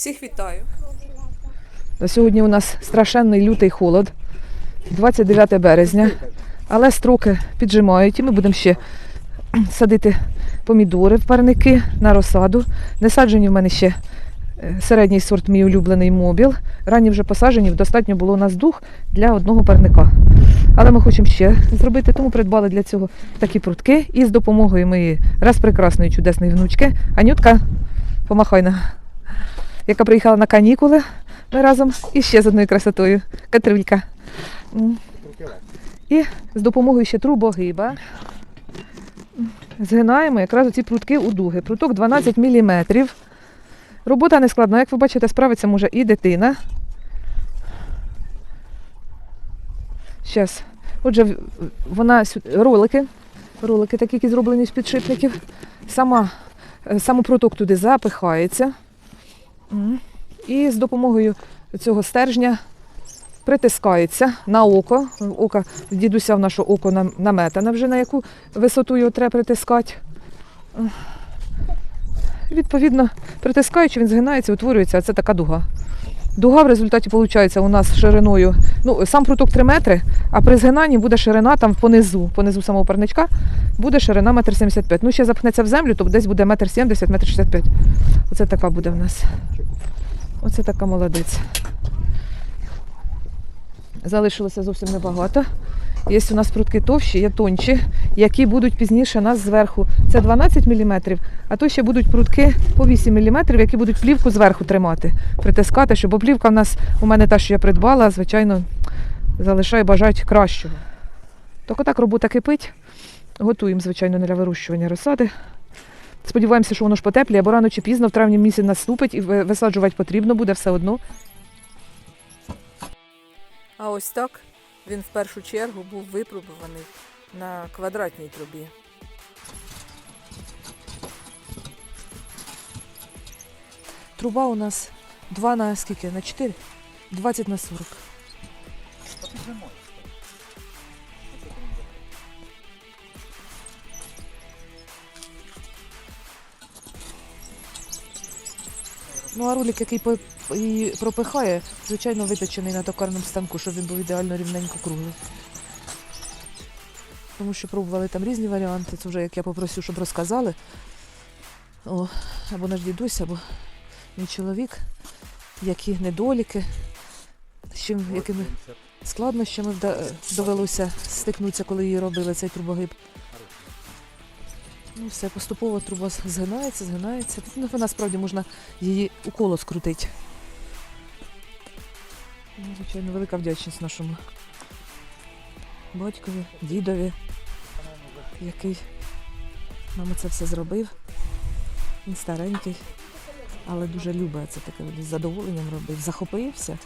Всіх вітаю. Сьогодні у нас страшенний лютий холод, 29 березня, але строки піджимають, і ми будемо ще садити помідори в парники на розсаду. Не саджені в мене ще е, середній сорт, мій улюблений мобіл. Ранні вже посаджені, достатньо було у нас дух для одного парника. Але ми хочемо ще зробити, тому придбали для цього такі прутки. І з допомогою моєї раз прекрасної чудесної внучки Анютка, помахай на, яка приїхала на канікули. Разом і ще з одною красотою. Катрулька. І з допомогою ще трубогиба згинаємо якраз ці прутки у дуги. Пруток 12 мм. Робота не складна, як ви бачите, справиться може і дитина. Щас. Отже, вона ролики, ролики такі, які зроблені з підшипників. Сама, е, сам пруток туди запихається. І з допомогою цього стержня притискається на око. Ока дідуся в наше око нам- наметане вже на яку висоту його треба притискати. Відповідно, притискаючи, він згинається, утворюється а це така дуга. Дуга в результаті виходить у нас шириною. Ну, сам пруток 3 метри, а при згинанні буде ширина там понизу, понизу самого парничка, буде ширина 1,75 м. Ну, ще запхнеться в землю, то десь буде 1,70 м, 1,65 м. Оце така буде в нас. Оце така молодець. Залишилося зовсім небагато. Є у нас прутки товщі, є тонші, які будуть пізніше нас зверху. Це 12 мм, а то ще будуть прутки по 8 мм, які будуть плівку зверху тримати, притискати, щоб плівка в нас, у мене та, що я придбала, звичайно, залишає бажати кращого. Так отак робота кипить. Готуємо, звичайно, для вирощування розсади. Сподіваємося, що воно ж потепліє, бо рано чи пізно в травні місяць наступить і висаджувати потрібно буде все одно. А ось так він в першу чергу був випробуваний на квадратній трубі. Труба у нас 2 на скільки? На 4? 20 на 40. Ну, а ролик, який по- і пропихає, звичайно, виточений на токарному станку, щоб він був ідеально рівненько круглий. Тому що пробували там різні варіанти. Це вже як я попросив, щоб розказали. О, або наш дідусь, або мій чоловік, які недоліки, з чим, якими складнощами довелося стикнутися, коли її робили цей трубогиб. Ну, все, поступово труба згинається, згинається. Ну, вона справді можна її у коло скрутити. Ну, Звичайно, велика вдячність нашому батькові, дідові, який нам це все зробив. Він старенький, але дуже любить це таке з задоволенням робив. Захопився.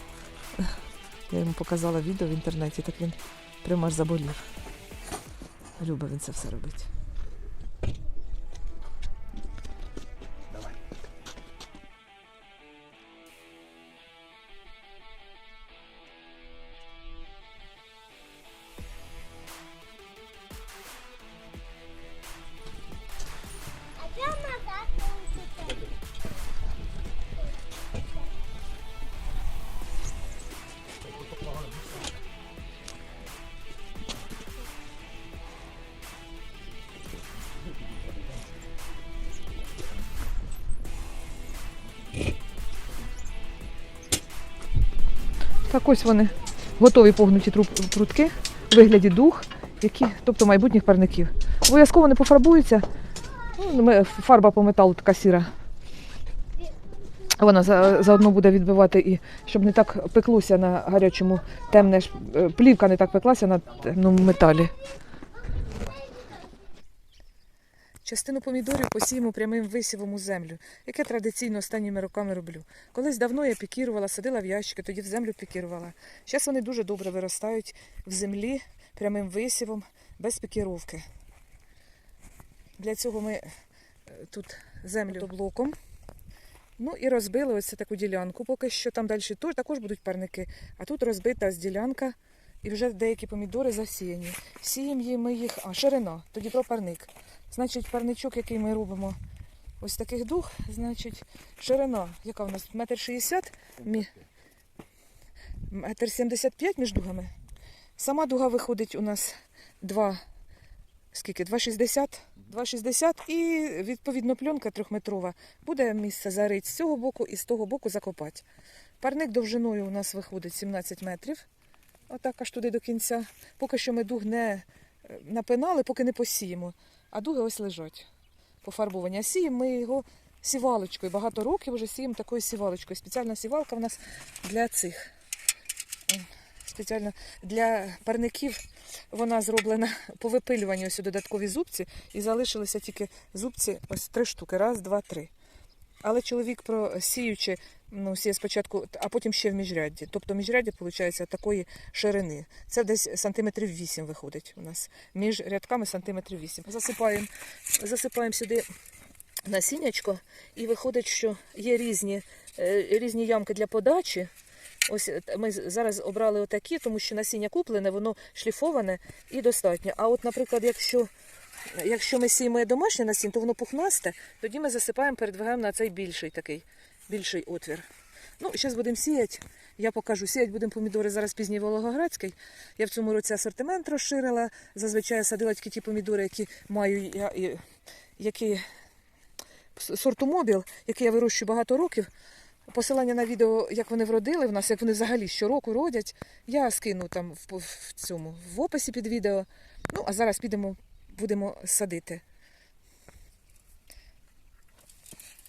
Я йому показала відео в інтернеті, так він прямо аж заболів. Любить він це все робити. Так ось вони готові погнуті прутки у вигляді дух, які, тобто майбутніх парників. Обов'язково не пофарбуються. Ну, фарба по металу така сіра. Вона заодно буде відбивати і щоб не так пеклося на гарячому темне е, плівка не так пеклася на темному металі. Частину помідорів посіємо прямим висівом у землю, яке традиційно останніми роками роблю. Колись давно я пікірувала, садила в ящики, тоді в землю пікірувала. Зараз вони дуже добре виростають в землі прямим висівом, без пікіровки. Для цього ми е, тут землю блоком. Ну і розбили ось таку ділянку. Поки що там далі також будуть парники. А тут розбита ось ділянка, і вже деякі помідори засіяні. Сіємо ми їх, а ширина, тоді про парник. Значить, парничок, який ми робимо ось таких дуг, значить, ширина, яка у нас? Метр шістдесят, метр сімдесят п'ять між дугами. Сама дуга виходить у нас 2, скільки? 2,60? 2,60 і відповідно пленка трьохметрова. Буде місце зарить з цього боку і з того боку закопати. Парник довжиною у нас виходить 17 метрів. Отак аж туди до кінця. Поки що ми дуг не е, напинали, поки не посіємо. А дуги ось лежать пофарбовані. А сіємо ми його сівалочкою. Багато років вже сіємо такою сівалочкою. Спеціальна сівалка в нас для цих. Спеціально для парників вона зроблена по випилюванню ось додаткові зубці, і залишилися тільки зубці ось три штуки. Раз, два, три. Але чоловік просіючи, ну, сіє спочатку, а потім ще в міжрядді. Тобто міжряддя, виходить, такої ширини. Це десь сантиметрів 8 виходить у нас. Між рядками сантиметрів 8. Засипаємо, засипаємо сюди насіннячко, і виходить, що є різні, е, різні ямки для подачі. Ось е, ми зараз обрали отакі, тому що насіння куплене, воно шліфоване і достатньо. А от, наприклад, якщо, якщо ми сіємо домашнє насіння, то воно пухнасте, тоді ми засипаємо, передвигаємо на цей більший такий, більший отвір. Ну, зараз будемо сіяти. Я покажу. Сіять будемо помідори зараз пізній Волгоградський. Я в цьому році асортимент розширила. Зазвичай садила тільки ті помідори, які маю я, які сорту мобіл, який я вирощую багато років. Посилання на відео, як вони вродили в нас, як вони взагалі щороку родять, я скину там в, в цьому в описі під відео. Ну, а зараз підемо, будемо садити.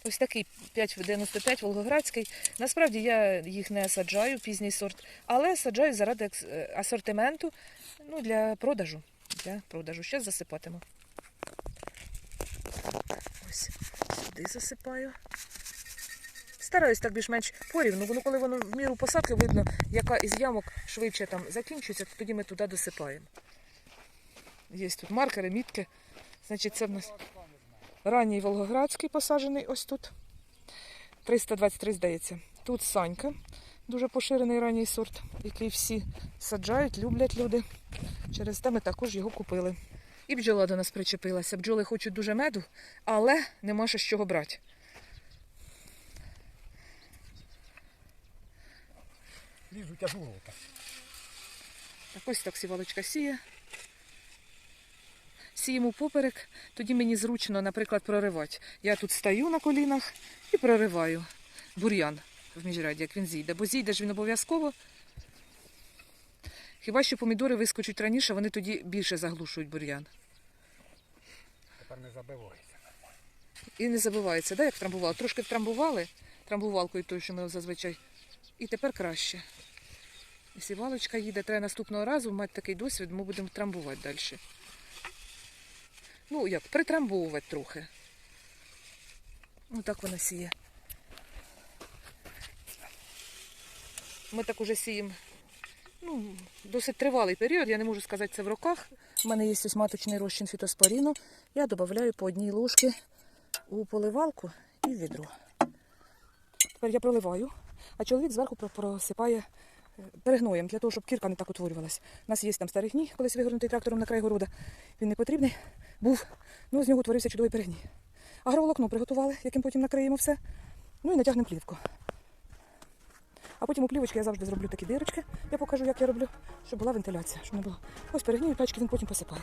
Ось такий 5,95 Волгоградський. Насправді я їх не саджаю, пізній сорт, але саджаю заради е, асортименту ну, для продажу. Для продажу. Ще засипатиму. Ось сюди засипаю. Стараюсь так більш-менш порівну. Воно коли воно в міру посадки видно, яка із ямок швидше там закінчується, то тоді ми туди досипаємо. Є тут маркери, мітки. Значить, це в нас ранній Волгоградський посаджений ось тут. 323, здається. Тут Санька, дуже поширений ранній сорт, який всі саджають, люблять люди. Через те ми також його купили. І бджола до нас причепилася. Бджоли хочуть дуже меду, але нема ще з чого брати. Лізуть аж у рота. Так ось так сівалочка сіє. Сіємо поперек, тоді мені зручно, наприклад, проривати. Я тут стою на колінах і прориваю бур'ян в міжряді, як він зійде. Бо зійде ж він обов'язково. Хіба що помідори вискочуть раніше, вони тоді більше заглушують бур'ян. Тепер не забивається. І не забивається, да, як трамбували. Трошки втрамбували трамбувалкою той, що ми зазвичай. І тепер краще. І сівалочка їде, треба наступного разу мати такий досвід, ми будемо трамбувати далі. Ну, як, притрамбовувати трохи. Ну, так вона сіє. Ми так уже сіємо ну, досить тривалий період, я не можу сказати це в роках. У мене є ось маточний розчин фітоспоріну. Я додаю по одній ложці у поливалку і в відро. Тепер я проливаю, а чоловік зверху просипає перегноєм для того, щоб кірка не так утворювалась. У нас є там старий гній, колись вигорнутий трактором на край города. Він не потрібний був, ну з нього утворився чудовий перегній. Агроволокно приготували, яким потім накриємо все. Ну і натягнемо плівку. А потім у плівочки я завжди зроблю такі дирочки. Я покажу, як я роблю, щоб була вентиляція, щоб не було. Ось перегнію пачки він потім посипає.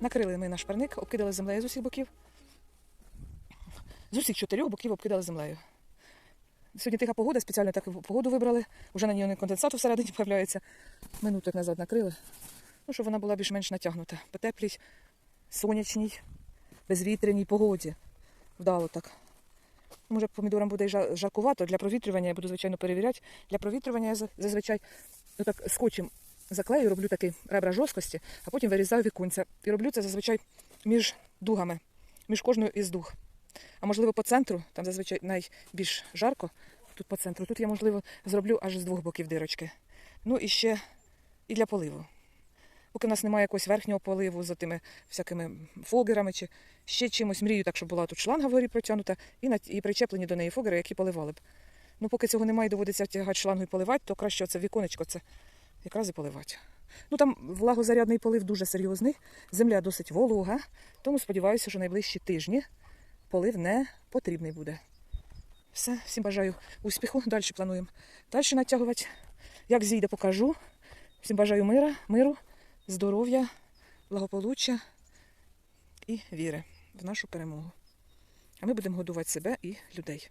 Накрили ми наш парник, обкидали землею з усіх боків. З усіх чотирьох боків обкидали землею. Сьогодні тиха погода, спеціально таку погоду вибрали. Уже на ній не конденсат всередині з'являється. Минуток назад накрили. Ну, щоб вона була більш-менш натягнута. По теплій, сонячній, безвітряній погоді. Вдало так. Може, помідорам буде жаркувато. Для провітрювання я буду, звичайно, перевіряти. Для провітрювання я за- зазвичай отак скотчем заклею, роблю такі ребра жорсткості, а потім вирізаю віконця. І роблю це зазвичай між дугами, між кожною із дуг. А можливо, по центру, там зазвичай найбільш жарко, тут по центру. Тут я, можливо, зроблю аж з двох боків дирочки. Ну і ще і для поливу. Поки в нас немає якогось верхнього поливу за тими всякими фогерами чи ще чимось, мрію так, щоб була тут шланга вгорі протягнута і, на, і причеплені до неї фогери, які поливали б. Ну, поки цього немає, доводиться тягати шлангу і поливати, то краще це віконечко це якраз і поливати. Ну там влагозарядний полив дуже серйозний, земля досить волога, тому сподіваюся, що найближчі тижні полив не потрібний буде. Все, всім бажаю успіху. Далі плануємо далі натягувати. Як зійде, покажу. Всім бажаю мира, миру, здоров'я, благополуччя і віри в нашу перемогу. А ми будемо годувати себе і людей.